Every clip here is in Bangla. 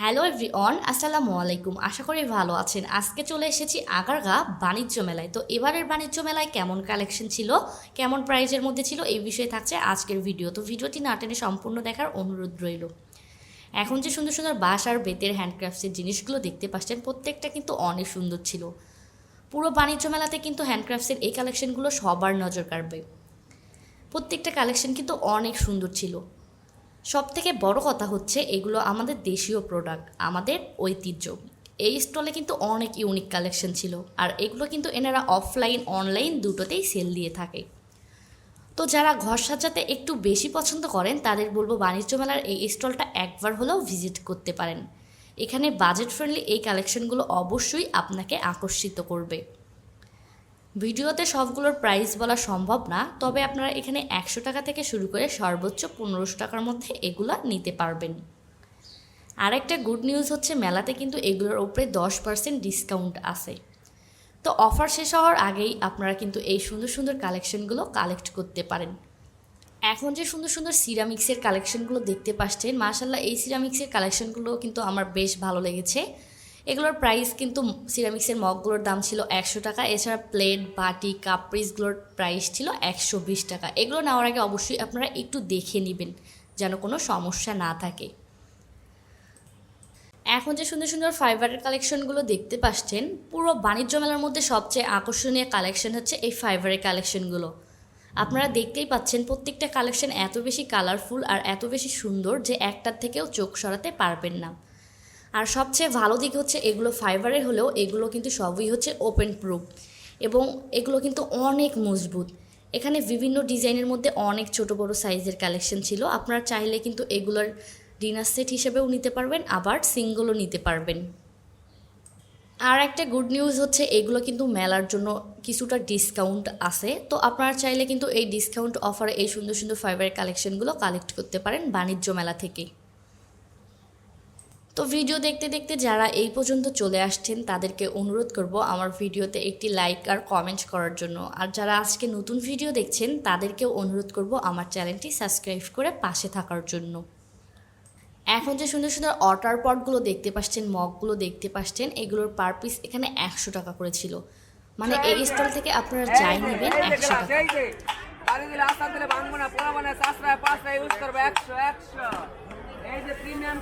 হ্যালো এভরিওয়ান আসসালামু আলাইকুম। আশা করি ভালো আছেন। আজকে চলে এসেছি আগারগা বাণিজ্য মেলায়। তো এবারের বাণিজ্য মেলায় কেমন কালেকশন ছিল, কেমন প্রাইজের মধ্যে ছিল, এই বিষয়ে থাকছে আজকের ভিডিও তো ভিডিওটি না টেনে সম্পূর্ণ দেখার অনুরোধ রইল। এখন যে সুন্দর সুন্দর বাঁশ আর বেতের হ্যান্ডক্রাফটসের জিনিসগুলো দেখতে পাচ্ছেন, প্রত্যেকটা কিন্তু অনেক সুন্দর ছিল। পুরো বাণিজ্য মেলাতে কিন্তু হ্যান্ডক্রাফটসের এই কালেকশনগুলো সবার নজর কাড়বে। প্রত্যেকটা কালেকশন কিন্তু অনেক সুন্দর ছিল। সব থেকে বড় কথা হচ্ছে এগুলো আমাদের দেশীয় প্রোডাক্ট আমাদের ঐতিহ্য। এই স্টলে কিন্তু অনেক ইউনিক কালেকশন ছিল আর এগুলো কিন্তু এনারা অফলাইন অনলাইন দুটোতেই সেল দিয়ে থাকে। তো যারা ঘর সাজাতে একটু বেশি পছন্দ করেন, তাদের বলব বাণিজ্য মেলার এই স্টলটা একবার হলেও ভিজিট করতে পারেন। এখানে বাজেট ফ্রেন্ডলি এই কালেকশনগুলো অবশ্যই আপনাকে আকর্ষিত করবে। ভিডিওতে সবগুলোর প্রাইস বলা সম্ভব না, তবে আপনারা এখানে একশো টাকা থেকে শুরু করে সর্বোচ্চ পনেরোশো টাকার মধ্যে এগুলো নিতে পারবেন। আরেকটা গুড নিউজ হচ্ছে মেলাতে কিন্তু এগুলোর উপরে দশ পার্সেন্ট ডিসকাউন্ট আছে। তো অফার শেষ হওয়ার আগেই আপনারা কিন্তু এই সুন্দর সুন্দর কালেকশনগুলো কালেক্ট করতে পারেন। এখন যে সুন্দর সুন্দর সিরামিক্সের কালেকশনগুলো দেখতে পাচ্ছেন মার্শাল্লাহ এই সিরামিক্সের কালেকশনগুলো কিন্তু আমার বেশ ভালো লেগেছে। এগুলোর প্রাইস কিন্তু সিরামিক্সের মগগুলোর দাম ছিল একশো টাকা। এছাড়া প্লেট বাটি কাপ্রিজগুলোর প্রাইস ছিল একশো বিশ টাকা। এগুলো নেওয়ার আগে অবশ্যই আপনারা একটু দেখে নেবেন যেন কোনো সমস্যা না থাকে। এখন যে সুন্দর সুন্দর ফাইবারের কালেকশনগুলো দেখতে পাচ্ছেন, পুরো বাণিজ্য মেলার মধ্যে সবচেয়ে আকর্ষণীয় কালেকশন হচ্ছে এই ফাইবারের কালেকশনগুলো আপনারা দেখতেই পাচ্ছেন প্রত্যেকটা কালেকশন এত বেশি কালারফুল আর এত বেশি সুন্দর যে একটার থেকেও চোখ সরাতে পারবেন না। আর সবচেয়ে ভালো দিক হচ্ছে এগুলো ফাইবারের হলেও এগুলো কিন্তু সবই হচ্ছে ওপেন প্রুফ এবং এগুলো কিন্তু অনেক মজবুত। এখানে বিভিন্ন ডিজাইনের মধ্যে অনেক ছোট বড় সাইজের কালেকশন ছিল। আপনারা চাইলে কিন্তু এগুলোর ডিনার সেট হিসেবেও নিতে পারবেন, আবার সিঙ্গলও নিতে পারবেন। আর একটা গুড নিউজ হচ্ছে এগুলো কিন্তু মেলার জন্য কিছুটা ডিসকাউন্ট আছে। তো আপনারা চাইলে কিন্তু এই ডিসকাউন্ট অফারে এই সুন্দর সুন্দর ফাইবারের কালেকশনগুলো কালেক্ট করতে পারেন বাণিজ্য মেলা থেকে। তো ভিডিও দেখতে দেখতে যারা এই পর্যন্ত চলে আসছেন তাদেরকে অনুরোধ করব আমার ভিডিওতে একটি লাইক আর কমেন্ট করার জন্য। আর যারা আজকে নতুন ভিডিও দেখছেন তাদেরকেও অনুরোধ করব আমার চ্যানেলটি সাবস্ক্রাইব করে পাশে থাকার জন্য। এখন যে সুন্দর সুন্দর অটার পটগুলো দেখতে পাচ্ছেন মগগুলো দেখতে পাচ্ছেন এগুলোর পার পিস এখানে একশো টাকা করে ছিল। মানে এই স্টল থেকে আপনারা যাই নেবেন একশো টাকা।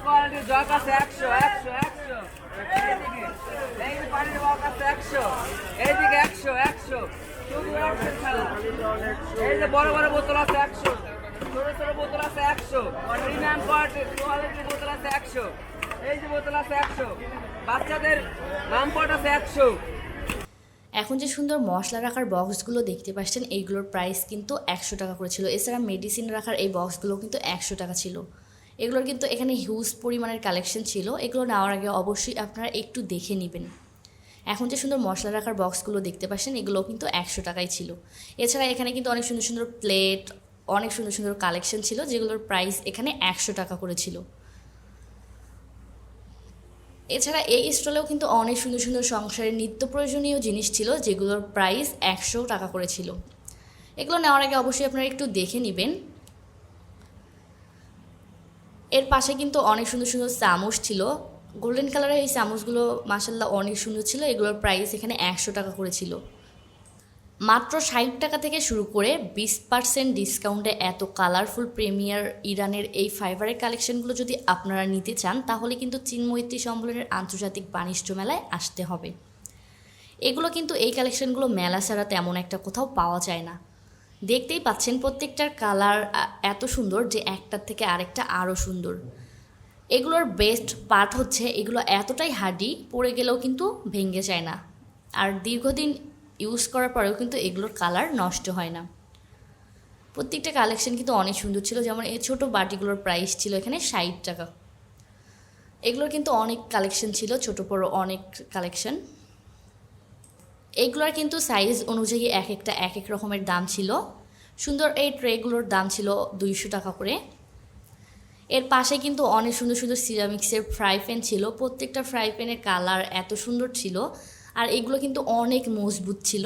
কোয়ালিটির জগ আছে একশো একশো একশো। একশো। একশো বড় বড় আছে একশো। একশো। একশো। এই একশো। বাচ্চাদের একশো। এখন যে সুন্দর মশলা রাখার বক্সগুলো দেখতে পাচ্ছেন, এইগুলোর প্রাইস কিন্তু একশো টাকা করে ছিল। এছাড়া মেডিসিন রাখার এই বক্সগুলো কিন্তু একশো টাকা ছিল। এগুলোর কিন্তু এখানে হিউজ পরিমাণের কালেকশন ছিল। এগুলো নেওয়ার আগে অবশ্যই আপনারা একটু দেখে নেবেন। এখন যে সুন্দর মশলা রাখার বক্সগুলো দেখতে পাচ্ছেন এগুলো কিন্তু একশো টাকাই ছিল। এছাড়া এখানে কিন্তু অনেক সুন্দর সুন্দর প্লেট অনেক সুন্দর সুন্দর কালেকশন ছিল, যেগুলোর প্রাইস এখানে একশো টাকা করে ছিল। এছাড়া এই স্টলেও কিন্তু অনেক সুন্দর সুন্দর সংসারের নিত্য প্রয়োজনীয় জিনিস ছিল, যেগুলোর প্রাইস একশো টাকা করে ছিল। এগুলো নেওয়ার আগে অবশ্যই আপনারা একটু দেখে নেবেন। এর পাশে কিন্তু অনেক সুন্দর সুন্দর চামচ ছিল। গোল্ডেন কালারের এই চামচগুলো মাসাল্লাহ অনেক সুন্দর ছিল। এগুলোর প্রাইস এখানে একশো টাকা করে ছিল। মাত্র ষাট টাকা থেকে শুরু করে বিশ পার্সেন্ট ডিসকাউন্টে এত কালারফুল প্রিমিয়ার ইরানের এই ফাইবারের কালেকশনগুলো যদি আপনারা নিতে চান, তাহলে কিন্তু চিন্মৈত্রী সম্মেলনের আন্তর্জাতিক বাণিজ্য মেলায় আসতে হবে। এগুলো কিন্তু এই কালেকশনগুলো মেলা ছাড়া তেমন একটা কোথাও পাওয়া যায় না। দেখতেই পাচ্ছেন প্রত্যেকটার কালার এত সুন্দর যে একটার থেকে আরেকটা আরও সুন্দর। এগুলোর বেস্ট পার্ট হচ্ছে, এগুলো এতটাই হার্ডি পড়ে গেলেও কিন্তু ভেঙে যায় না। আর দীর্ঘদিন ইউজ করার পরেও কিন্তু এগুলোর কালার নষ্ট হয় না। প্রত্যেকটা কালেকশন কিন্তু অনেক সুন্দর ছিল, যেমন এই ছোটো বাটিগুলোর প্রাইস ছিল এখানে ষাট টাকা। এগুলোর কিন্তু অনেক কালেকশন ছিল, ছোটো বড় অনেক কালেকশন এগুলোর কিন্তু সাইজ অনুযায়ী এক একটা, এক এক রকমের দাম ছিল। সুন্দর এই ট্রেগুলোর দাম ছিল দুইশো টাকা করে। এর পাশে কিন্তু অনেক সুন্দর সুন্দর সিরামিক্সের ফ্রাই প্যান ছিল। প্রত্যেকটা ফ্রাই প্যানের কালার এত সুন্দর ছিল আর এগুলো কিন্তু অনেক মজবুত ছিল।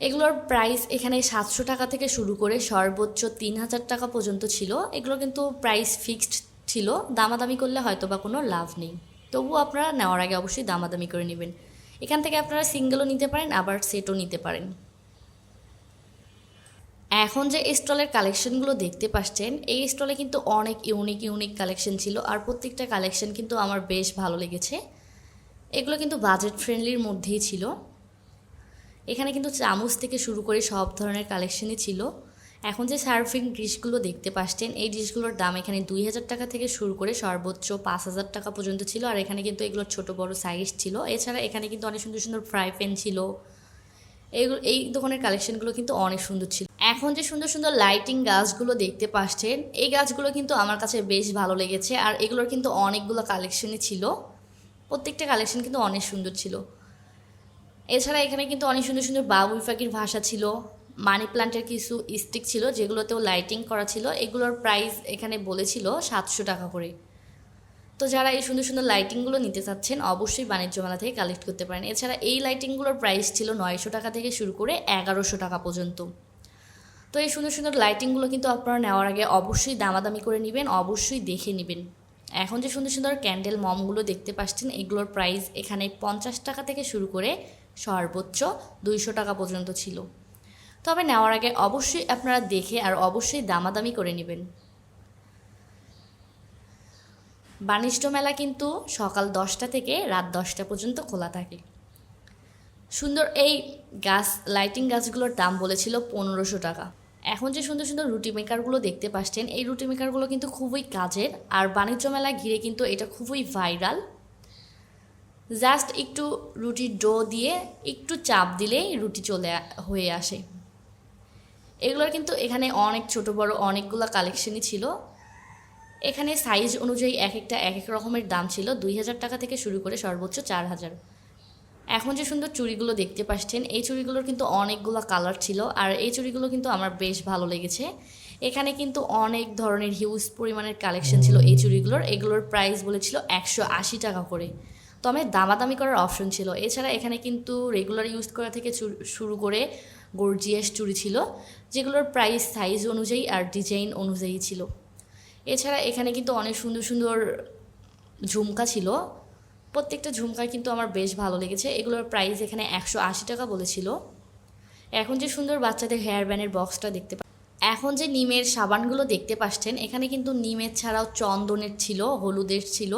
এগুলোর প্রাইস এখানে সাতশো টাকা থেকে শুরু করে সর্বোচ্চ তিন হাজার টাকা পর্যন্ত ছিল। এগুলো কিন্তু প্রাইস ফিক্সড ছিল। দামাদামি করলে হয়তো বা কোনো লাভ নেই। তবুও আপনারা নেওয়ার আগে অবশ্যই দামাদামি করে নেবেন। এখান থেকে আপনারা সিঙ্গেলও নিতে পারেন, আবার সেটও নিতে পারেন। এখন যে স্টলের কালেকশনগুলো দেখতে পাচ্ছেন, এই স্টলে কিন্তু অনেক ইউনিক ইউনিক কালেকশন ছিল আর প্রত্যেকটা কালেকশন কিন্তু আমার বেশ ভালো লেগেছে। এগুলো কিন্তু বাজেট ফ্রেন্ডলির মধ্যেই ছিল। এখানে কিন্তু চামচ থেকে শুরু করে সব ধরনের কালেকশনই ছিল। এখন যে সার্ভিং ডিশগুলো দেখতে পাচ্ছেন, এই ডিশগুলোর দাম এখানে দুই হাজার টাকা থেকে শুরু করে সর্বোচ্চ পাঁচ হাজার টাকা পর্যন্ত ছিল। আর এখানে কিন্তু এগুলোর ছোট, বড় সাইজ ছিল। এছাড়া এখানে কিন্তু অনেক সুন্দর সুন্দর ফ্রাই প্যান ছিল। এইগুলো এই দোকানের কালেকশনগুলো কিন্তু অনেক সুন্দর ছিল। এখন যে সুন্দর সুন্দর লাইটিং গাছগুলো দেখতে পাচ্ছেন, এই গাছগুলো কিন্তু আমার কাছে বেশ ভালো লেগেছে। আর এগুলোর কিন্তু অনেকগুলো কালেকশনই ছিল। প্রত্যেকটা কালেকশন কিন্তু অনেক সুন্দর ছিল। এছাড়া এখানে কিন্তু অনেক সুন্দর সুন্দর বাবুই পাখির ভাষা ছিল। মানি প্লান্টের কিছু স্টিক ছিল, যেগুলোতেও লাইটিং করা ছিল, এগুলোর প্রাইস এখানে বলেছিল সাতশো টাকা করে। তো যারা এই সুন্দর সুন্দর লাইটিংগুলো নিতে চাচ্ছেন, অবশ্যই বাণিজ্য মেলা থেকে কালেক্ট করতে পারেন। এছাড়া এই লাইটিংগুলোর প্রাইস ছিল নয়শো টাকা থেকে শুরু করে এগারোশো টাকা পর্যন্ত। তো এই সুন্দর সুন্দর লাইটিংগুলো কিন্তু আপনারা নেওয়ার আগে অবশ্যই দামাদামি করে নেবেন, অবশ্যই দেখে নেবেন। এখন যে সুন্দর সুন্দর ক্যান্ডেল মমগুলো দেখতে পাচ্ছেন, এগুলোর প্রাইস এখানে পঞ্চাশ টাকা থেকে শুরু করে সর্বোচ্চ দুইশো টাকা পর্যন্ত ছিল। তবে নেওয়ার আগে অবশ্যই আপনারা দেখে আর অবশ্যই দামাদামি করে নেবেন। বাণিজ্য মেলা কিন্তু সকাল দশটা থেকে রাত দশটা পর্যন্ত খোলা থাকে। সুন্দর এই গাছ লাইটিং গাছগুলোর দাম বলেছিল পনেরোশো টাকা। এখন যে সুন্দর সুন্দর রুটি মেকারগুলো দেখতে পাচ্ছেন, এই রুটি মেকারগুলো কিন্তু খুবই কাজের আর বাণিজ্য মেলা ঘিরে কিন্তু এটা খুবই ভাইরাল জাস্ট একটু রুটির ডো দিয়ে একটু চাপ দিলেই রুটি চলে হয়ে আসে। এগুলোর কিন্তু এখানে অনেক ছোট, বড় অনেকগুলো কালেকশনই ছিল। এখানে সাইজ অনুযায়ী এক একটা, এক এক রকমের দাম ছিল। দুই হাজার টাকা থেকে শুরু করে সর্বোচ্চ চার হাজার। এখন যে সুন্দর চুড়িগুলো দেখতে পাচ্ছেন, এই চুড়িগুলোর কিন্তু অনেকগুলো কালার ছিল আর এই চুড়িগুলো কিন্তু আমার বেশ ভালো লেগেছে। এখানে কিন্তু অনেক ধরনের হিউজ পরিমাণের কালেকশন ছিল এই চুড়িগুলোর। এগুলোর প্রাইস বলেছিল একশো আশি টাকা করে। তবে দামাদামি করার অপশন ছিল। এছাড়া এখানে কিন্তু রেগুলার ইউজ করা থেকে শুরু করে গর্জিয়াস চুড়ি ছিল, যেগুলোর প্রাইস সাইজ অনুযায়ী আর ডিজাইন অনুযায়ী ছিল। এছাড়া এখানে কিন্তু অনেক সুন্দর সুন্দর ঝুমকা ছিল। প্রত্যেকটা ঝুমকা কিন্তু আমার বেশ ভালো লেগেছে। এগুলোর প্রাইস এখানে একশো আশি টাকা বলেছিল। এখন যে সুন্দর বাচ্চাদের হেয়ার ব্যান্ডের বক্সটা দেখতে এখন যে নিমের সাবানগুলো দেখতে পাচ্ছেন, এখানে কিন্তু নিমের ছাড়াও চন্দনের ছিল, হলুদের ছিল।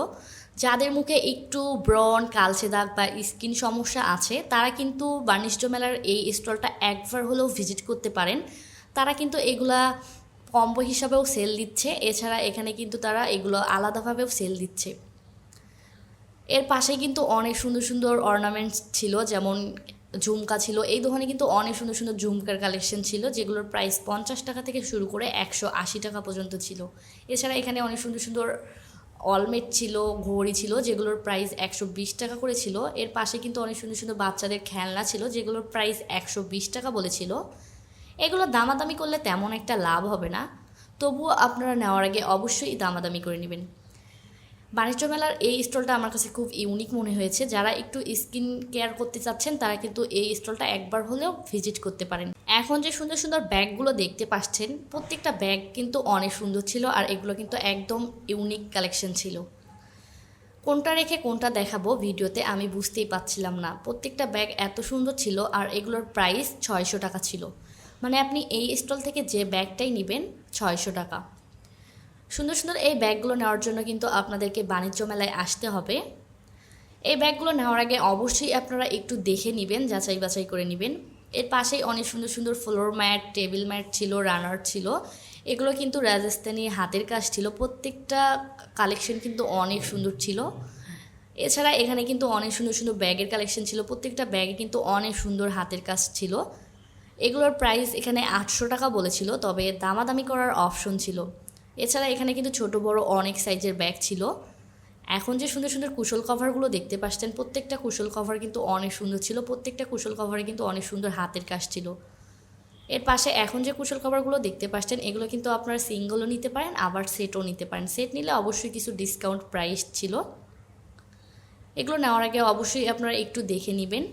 যাদের মুখে একটু ব্রন কালচে দাগ বা স্কিন সমস্যা আছে, তারা কিন্তু বাণিজ্য মেলার এই স্টলটা একবার হলেও ভিজিট করতে পারেন। তারা কিন্তু এগুলা কম্বো হিসাবেও সেল দিচ্ছে, এছাড়া এখানে কিন্তু তারা এগুলো আলাদাভাবেও সেল দিচ্ছে। এর পাশে কিন্তু অনেক সুন্দর সুন্দর অর্নামেন্টস ছিল, যেমন ঝুমকা ছিল, এই দোকানে কিন্তু অনেক সুন্দর সুন্দর ঝুমকার কালেকশন ছিল, যেগুলোর প্রাইস পঞ্চাশ টাকা থেকে শুরু করে একশো আশি টাকা পর্যন্ত ছিল। এছাড়া এখানে অনেক সুন্দর সুন্দর অলমেট ছিল, ঘড়ি ছিল, যেগুলোর প্রাইস একশো বিশ টাকা করে ছিল। এর পাশে কিন্তু অনেক সুন্দর সুন্দর বাচ্চাদের খেলনা ছিল, যেগুলোর প্রাইস একশো বিশ টাকা বলেছিল এগুলো দামাদামি করলে তেমন একটা লাভ হবে না। তবুও আপনারা নেওয়ার আগে অবশ্যই দামাদামি করে নেবেন। বাণিজ্য মেলার এই স্টলটা আমার কাছে খুব ইউনিক মনে হয়েছে। যারা একটু স্কিন কেয়ার করতে চাচ্ছেন, তারা কিন্তু এই স্টলটা একবার হলেও ভিজিট করতে পারেন। এখন যে সুন্দর সুন্দর ব্যাগগুলো দেখতে পাচ্ছেন, প্রত্যেকটা ব্যাগ কিন্তু অনেক সুন্দর ছিল আর এগুলো কিন্তু একদম ইউনিক কালেকশন ছিল। কোনটা রেখে কোনটা দেখাবো ভিডিওতে আমি বুঝতেই পারছিলাম না। প্রত্যেকটা ব্যাগ এত সুন্দর ছিল আর এগুলোর প্রাইস ছয়শো টাকা ছিল। মানে আপনি এই স্টল থেকে যে ব্যাগটাই নেবেন, ছয়শো টাকা। সুন্দর সুন্দর এই ব্যাগগুলো নেওয়ার জন্য কিন্তু আপনাদেরকে বাণিজ্য মেলায় আসতে হবে। এই ব্যাগগুলো নেওয়ার আগে অবশ্যই আপনারা একটু দেখে নেবেন, যাচাই বাছাই করে নেবেন। এর পাশেই অনেক সুন্দর সুন্দর ফ্লোর ম্যাট টেবিল ম্যাট ছিল রানার ছিল। এগুলো কিন্তু রাজস্থানী হাতের কাজ ছিল। প্রত্যেকটা কালেকশন কিন্তু অনেক সুন্দর ছিল। এছাড়া এখানে কিন্তু অনেক সুন্দর সুন্দর ব্যাগের কালেকশন ছিল। প্রত্যেকটা ব্যাগে কিন্তু অনেক সুন্দর হাতের কাজ ছিল। এগুলোর প্রাইস এখানে আটশো টাকা বলেছিল, তবে দামাদামি করার অপশন ছিল। এছাড়া এখানে কিন্তু ছোট, বড় অনেক সাইজের ব্যাগ ছিল। এখন যে সুন্দর সুন্দর কুশল কভারগুলো দেখতে পাচ্ছেন, প্রত্যেকটা কুশল কভার কিন্তু অনেক সুন্দর ছিল, প্রত্যেকটা কুশল কভারে কিন্তু অনেক সুন্দর হাতের কাজ ছিল। এর পাশে এখন যে কুশল কভারগুলো দেখতে পাচ্ছেন, এগুলো কিন্তু আপনারা সিঙ্গলও নিতে পারেন, আবার সেটও নিতে পারেন। সেট নিলে অবশ্যই কিছু ডিসকাউন্ট প্রাইস ছিল। এগুলো নেওয়ার আগে অবশ্যই আপনারা একটু দেখে নেবেন।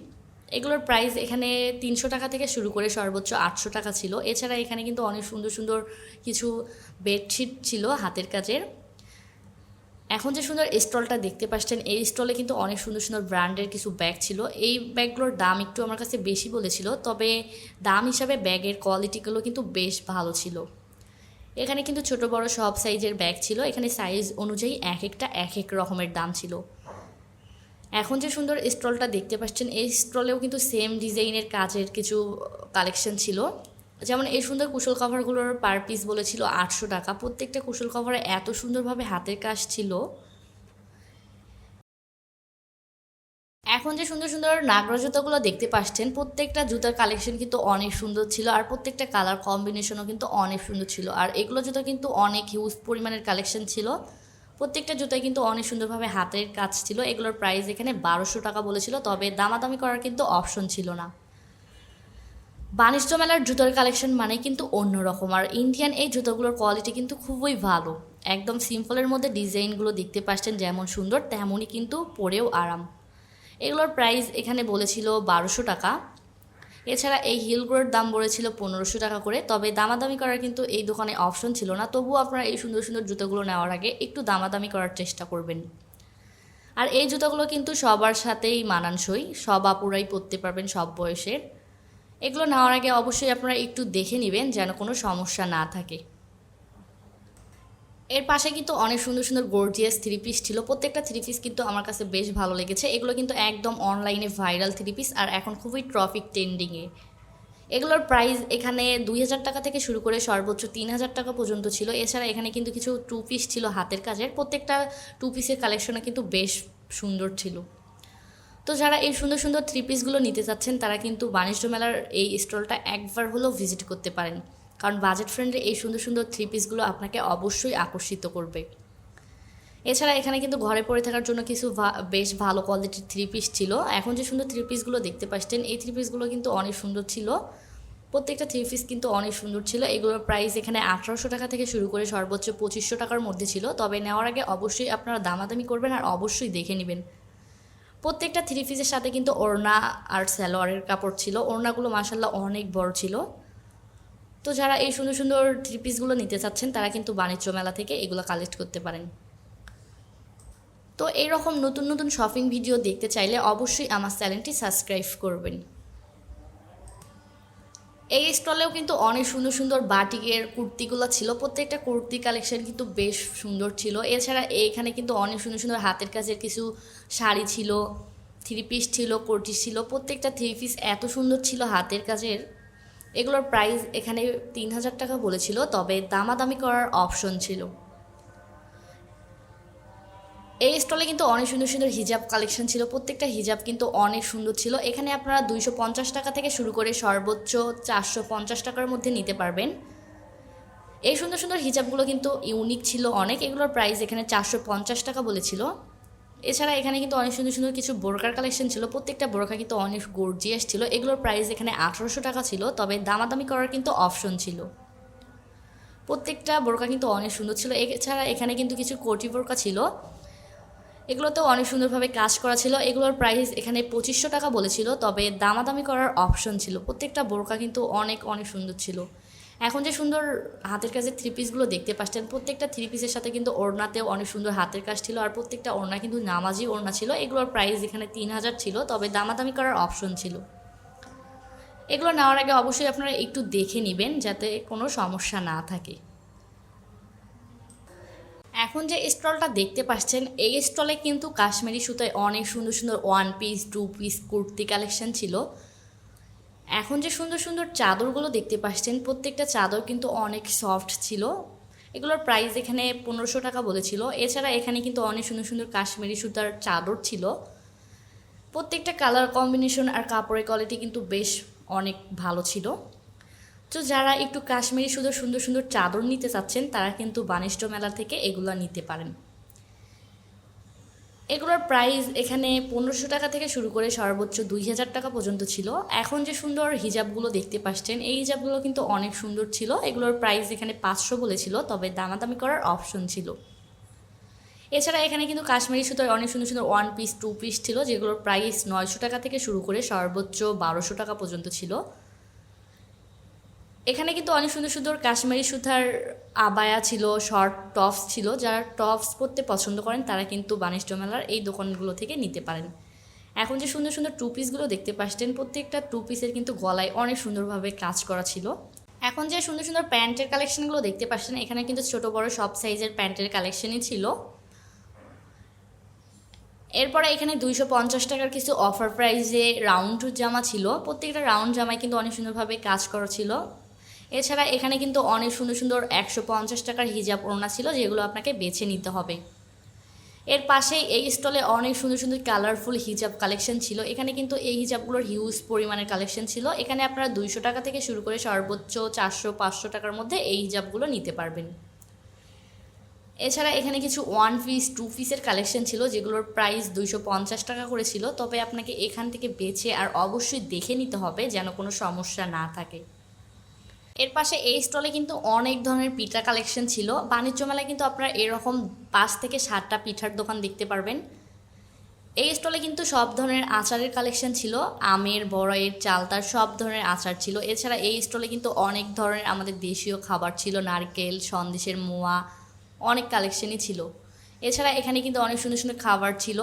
এগুলোর প্রাইস এখানে তিনশো টাকা থেকে শুরু করে সর্বোচ্চ আটশো টাকা ছিল। এছাড়া এখানে কিন্তু অনেক সুন্দর সুন্দর কিছু বেডশিট ছিল হাতের কাজের। এখন যে সুন্দর স্টলটা দেখতে পাচ্ছেন, এই স্টলে কিন্তু অনেক সুন্দর সুন্দর ব্র্যান্ডের কিছু ব্যাগ ছিল। এই ব্যাগগুলোর দাম একটু আমার কাছে বেশি বলেছিল, তবে দাম হিসাবে ব্যাগের কোয়ালিটিগুলো কিন্তু বেশ ভালো ছিল। এখানে কিন্তু ছোট বড় সব সাইজের ব্যাগ ছিল। এখানে সাইজ অনুযায়ী এক একটা, এক এক রকমের দাম ছিল। এখন যে সুন্দর স্টলটা দেখতে পাচ্ছেন, এই স্টলেও কিন্তু সেম ডিজাইনের কাজের কিছু কালেকশন ছিল। যেমন এই সুন্দর কুশল কভারগুলোর পার পিস বলেছিল আটশো টাকা। প্রত্যেকটা কুশল কভারে এত সুন্দরভাবে হাতের কাজ ছিল। এখন যে সুন্দর সুন্দর নাগরা জুতোগুলো দেখতে পাচ্ছেন, প্রত্যেকটা জুতার কালেকশন কিন্তু অনেক সুন্দর ছিল আর প্রত্যেকটা কালার কম্বিনেশনও কিন্তু অনেক সুন্দর ছিল। আর এগুলো জুতো কিন্তু অনেক হিউজ পরিমাণের কালেকশন ছিল। প্রত্যেকটা জুতায় কিন্তু অনেক সুন্দরভাবে হাতের কাজ ছিল। এগুলোর প্রাইস এখানে বারোশো টাকা বলেছিল, তবে দামাদামি করার কিন্তু অপশন ছিল না। বাণিজ্য মেলার জুতোর কালেকশন মানে কিন্তু অন্যরকম আর ইন্ডিয়ান এই জুতোগুলোর কোয়ালিটি কিন্তু খুবই ভালো। একদম সিম্পলের মধ্যে ডিজাইনগুলো দেখতে পাচ্ছেন, যেমন সুন্দর, তেমনই কিন্তু পরেও আরাম। এগুলোর প্রাইস এখানে বলেছিল বারোশো টাকা। এছাড়া এই হিলগুলোর দাম বলেছিল পনেরোশো টাকা করে, তবে দামাদামি করার কিন্তু এই দোকানে অপশন ছিল না। তবুও আপনারা এই সুন্দর সুন্দর জুতোগুলো নেওয়ার আগে একটু দামাদামি করার চেষ্টা করবেন। আর এই জুতোগুলো কিন্তু সবার সাথেই মানানসই, সব আপুরাই পরতে পারবেন সব বয়সের। এগুলো নেওয়ার আগে অবশ্যই আপনারা একটু দেখে নেবেন যেন কোনো সমস্যা না থাকে। এর পাশে কিন্তু অনেক সুন্দর সুন্দর গর্জিয়াস থ্রি পিস ছিল। প্রত্যেকটা থ্রি পিস কিন্তু আমার কাছে বেশ ভালো লেগেছে। এগুলো কিন্তু একদম অনলাইনে ভাইরাল থ্রি পিস আর এখন খুবই ট্রফিক ট্রেন্ডিংয়ে এগুলোর প্রাইস এখানে দুই হাজার টাকা থেকে শুরু করে সর্বোচ্চ তিন হাজার টাকা পর্যন্ত ছিল। এছাড়া এখানে কিন্তু কিছু টু পিস ছিল হাতের কাজের। প্রত্যেকটা টু পিসের কালেকশনে কিন্তু বেশ সুন্দর ছিল। তো যারা এই সুন্দর সুন্দর থ্রি পিসগুলো নিতে চাচ্ছেন, তারা কিন্তু বাণিজ্য মেলার এই স্টলটা একবার হলেও ভিজিট করতে পারেন। কারণ বাজেট ফ্রেন্ডলি এই সুন্দর সুন্দর থ্রি পিসগুলো আপনাকে অবশ্যই আকর্ষিত করবে। এছাড়া এখানে কিন্তু ঘরে পড়ে থাকার জন্য কিছু বেশ ভালো কোয়ালিটির থ্রি পিস ছিল। এখন যে সুন্দর থ্রি পিসগুলো দেখতে পাচ্ছেন, এই থ্রি পিসগুলো কিন্তু অনেক সুন্দর ছিল। প্রত্যেকটা থ্রি পিস কিন্তু অনেক সুন্দর ছিল। এগুলোর প্রাইস এখানে আঠারোশো টাকা থেকে শুরু করে সর্বোচ্চ পঁচিশশো টাকার মধ্যে ছিল। তবে নেওয়ার আগে অবশ্যই আপনারা দামাদামি করবেন আর অবশ্যই দেখে নেবেন। প্রত্যেকটা থ্রি পিসের সাথে কিন্তু ওড়না আর স্যালোয়ারের কাপড় ছিল। ওড়নাগুলো মাসাল্লাহ অনেক বড় ছিল। তো যারা এই সুন্দর সুন্দর থ্রি পিসগুলো নিতে চাচ্ছেন, তারা কিন্তু বাণিজ্য মেলা থেকে এগুলো কালেক্ট করতে পারেন। তো এইরকম নতুন নতুন শপিং ভিডিও দেখতে চাইলে অবশ্যই আমার চ্যানেলটি সাবস্ক্রাইব করবেন। এই স্টলেও কিন্তু অনেক সুন্দর সুন্দর বাটিকের কুর্তিগুলো ছিল। প্রত্যেকটা কুর্তি কালেকশন কিন্তু বেশ সুন্দর ছিল। এছাড়া এইখানে কিন্তু অনেক সুন্দর সুন্দর হাতের কাজের কিছু শাড়ি ছিল থ্রি পিস ছিল কোটি ছিল। প্রত্যেকটা থ্রি পিস এত সুন্দর ছিল হাতের কাজের। এগুলোর প্রাইস এখানে তিন হাজার টাকা বলেছিল, তবে দামাদামি করার অপশন ছিল। এই স্টলে কিন্তু অনেক সুন্দর সুন্দর হিজাব কালেকশন ছিল, প্রত্যেকটা হিজাব কিন্তু অনেক সুন্দর ছিল। এখানে আপনারা দুইশো পঞ্চাশ টাকা থেকে শুরু করে সর্বোচ্চ চারশো পঞ্চাশ টাকার মধ্যে নিতে পারবেন। এই সুন্দর সুন্দর হিজাবগুলো কিন্তু ইউনিক ছিল অনেক, এগুলোর প্রাইস এখানে চারশো পঞ্চাশ টাকা বলেছিল। এছাড়া এখানে কিন্তু অনেক সুন্দর সুন্দর কিছু বোরকার কালেকশন ছিল। প্রত্যেকটা বোরকা কিন্তু অনেক গর্জিয়াস ছিল। এগুলোর প্রাইস এখানে আঠারোশো টাকা ছিল, তবে দামাদামি করার কিন্তু অপশন ছিল। প্রত্যেকটা বোরকা কিন্তু অনেক সুন্দর ছিল। এছাড়া এখানে কিন্তু কিছু কোটি বোরকা ছিল। এগুলোতেও অনেক সুন্দরভাবে কাজ করা ছিল। এগুলোর প্রাইস এখানে পঁচিশশো টাকা বলেছিল, তবে দামাদামি করার অপশন ছিল। প্রত্যেকটা বোরকা কিন্তু অনেক অনেক সুন্দর ছিল। এখন যে সুন্দর হাতের কাজের থ্রি পিসগুলো দেখতে পাচ্ছেন, প্রত্যেকটা থ্রি পিসের সাথে কিন্তু ওড়নাতেও অনেক সুন্দর হাতের কাজ ছিল আর প্রত্যেকটা ওড়না কিন্তু নামাজি ওড়না ছিল। এগুলোর প্রাইস এখানে তিন হাজার ছিল, তবে দামাদামি করার অপশন ছিল। এগুলো নেওয়ার আগে অবশ্যই আপনারা একটু দেখে নেবেন যাতে কোনো সমস্যা না থাকে। এখন যে স্টলটা দেখতে পাচ্ছেন, এই স্টলে কিন্তু কাশ্মীরি সুতায় অনেক সুন্দর সুন্দর one piece two piece kurti collection ছিল। এখন যে সুন্দর সুন্দর চাদরগুলো দেখতে পাচ্ছেন, প্রত্যেকটা চাদর কিন্তু অনেক সফট ছিল। এগুলোর প্রাইস এখানে পনেরোশো টাকা বলেছিল। এছাড়া এখানে কিন্তু অনেক সুন্দর সুন্দর কাশ্মীরি সুতার চাদর ছিল। প্রত্যেকটা কালার কম্বিনেশন আর কাপড়ের কোয়ালিটি কিন্তু বেশ অনেক ভালো ছিল। তো যারা একটু কাশ্মীরি সুন্দর সুন্দর সুন্দর চাদর নিতে চাচ্ছেন, তারা কিন্তু বানিষ্ট মেলা থেকে এগুলো নিতে পারেন। এগুলোর প্রাইস এখানে পনেরোশো টাকা থেকে শুরু করে সর্বোচ্চ দুই হাজার টাকা পর্যন্ত ছিল। এখন যে সুন্দর হিজাবগুলো দেখতে পাচ্ছেন, এই হিজাবগুলো কিন্তু অনেক সুন্দর ছিল। এগুলোর প্রাইস এখানে পাঁচশো বলেছিল, তবে দামাদামি করার অপশন ছিল। এছাড়া এখানে কিন্তু কাশ্মীরি সুতোর অনেক সুন্দর সুন্দর ওয়ান পিস টু পিস ছিল, যেগুলোর প্রাইস নয়শো টাকা থেকে শুরু করে সর্বোচ্চ বারোশো টাকা পর্যন্ত ছিল। এখানে কিন্তু অনেক সুন্দর সুন্দর কাশ্মীরি সুতার আবায়া ছিল শর্ট টপস ছিল, যারা টপস পরতে পছন্দ করেন তারা কিন্তু বাণিজ্য মেলার এই দোকানগুলো থেকে নিতে পারেন। এখন যে সুন্দর সুন্দর টু পিসগুলো দেখতে পাচ্ছেন, প্রত্যেকটা টু পিসের কিন্তু গলায় অনেক সুন্দরভাবে কাজ করা ছিল। এখন যে সুন্দর সুন্দর প্যান্টের কালেকশনগুলো দেখতে পাচ্ছেন, এখানে কিন্তু ছোট বড় সব সাইজের প্যান্টের কালেকশনই ছিল। এরপরে এখানে দুইশো পঞ্চাশ টাকার কিছু অফার প্রাইসে রাউন্ড জামা ছিল। প্রত্যেকটা রাউন্ড জামায় কিন্তু অনেক সুন্দরভাবে কাজ করা ছিল। এছাড়া এখানে কিন্তু অনেক সুন্দর সুন্দর একশো পঞ্চাশ টাকার হিজাব ওড়না ছিল, যেগুলো আপনাকে বেছে নিতে হবে। এর পাশেই এই স্টলে অনেক সুন্দর সুন্দর কালারফুল হিজাব কালেকশন ছিল। এখানে কিন্তু এই হিজাবগুলোর হিউজ পরিমাণের কালেকশন ছিল। এখানে আপনারা দুইশো টাকা থেকে শুরু করে সর্বোচ্চ চারশো, পাঁচশো টাকার মধ্যে এই হিজাবগুলো নিতে পারবেন। এছাড়া এখানে কিছু ওয়ান পিস টু পিসের কালেকশন ছিল, যেগুলোর প্রাইস দুইশো পঞ্চাশ টাকা করে ছিল। তবে আপনাকে এখান থেকে বেছে আর অবশ্যই দেখে নিতে হবে, যেন কোনো সমস্যা না থাকে। এর পাশে এই স্টলে কিন্তু অনেক ধরনের পিঠা কালেকশন ছিল। বাণিজ্য মেলায় কিন্তু আপনারা এরকম পাঁচ থেকে সাতটা পিঠার দোকান দেখতে পারবেন। এই স্টলে কিন্তু সব ধরনের আচারের কালেকশন ছিল। আমের, বড়াইয়ের, চালতার সব ধরনের আচার ছিল। এছাড়া এই স্টলে কিন্তু অনেক ধরনের আমাদের দেশীয় খাবার ছিল। নারকেল, সন্দেশের মোয়া, অনেক কালেকশনই ছিল। এছাড়া এখানে কিন্তু অনেক সুন্দর সুন্দর খাবার ছিল।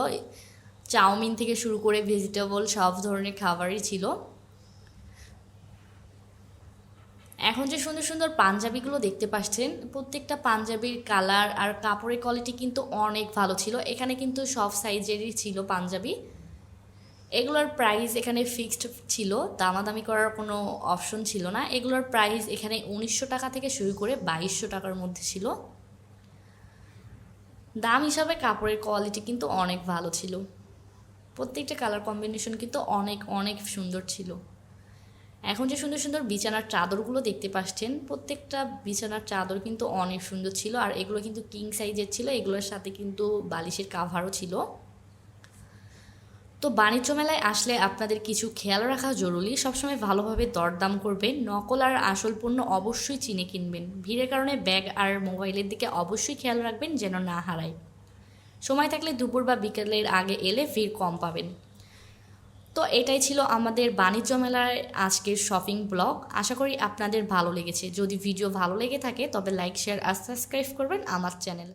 চাউমিন থেকে শুরু করে ভেজিটেবল সব ধরনের খাবারই ছিল। এখন যে সুন্দর সুন্দর পাঞ্জাবিগুলো দেখতে পাচ্ছেন, প্রত্যেকটা পাঞ্জাবির কালার আর কাপড়ের কোয়ালিটি কিন্তু অনেক ভালো ছিল। এখানে কিন্তু সব সাইজেরই ছিল পাঞ্জাবি। এগুলোর প্রাইস এখানে ফিক্সড ছিল, দামাদামি করার কোনো অপশন ছিল না। এগুলোর প্রাইস এখানে উনিশশো টাকা থেকে শুরু করে বাইশশো টাকার মধ্যে ছিল। দাম হিসাবে কাপড়ের কোয়ালিটি কিন্তু অনেক ভালো ছিল। প্রত্যেকটা কালার কম্বিনেশন কিন্তু অনেক অনেক সুন্দর ছিল। এখন যে সুন্দর সুন্দর বিছানার চাদরগুলো দেখতে পাচ্ছেন, প্রত্যেকটা বিছানার চাদর কিন্তু অনেক সুন্দর ছিল আর এগুলো কিন্তু কিং সাইজের ছিল, এগুলোর সাথে কিন্তু বালিশের কাভারও ছিল। তো বাণিজ্য মেলায় আসলে আপনাদের কিছু খেয়াল রাখা জরুরি, সবসময় ভালোভাবে দরদাম করবেন, নকল আর আসল পণ্য অবশ্যই চিনে কিনবেন। ভিড়ের কারণে ব্যাগ আর মোবাইলের দিকে অবশ্যই খেয়াল রাখবেন যেন না হারায়। সময় থাকলে দুপুর বা বিকেলের আগে এলে ভিড় কম পাবেন। তো এটাই ছিল আমাদের বাণিজ্য মেলার আজকের শপিং ব্লগ আশা করি আপনাদের ভালো লেগেছে। যদি ভিডিও ভালো লেগে থাকে, তবে লাইক শেয়ার আর সাবস্ক্রাইব করবেন আমার চ্যানেল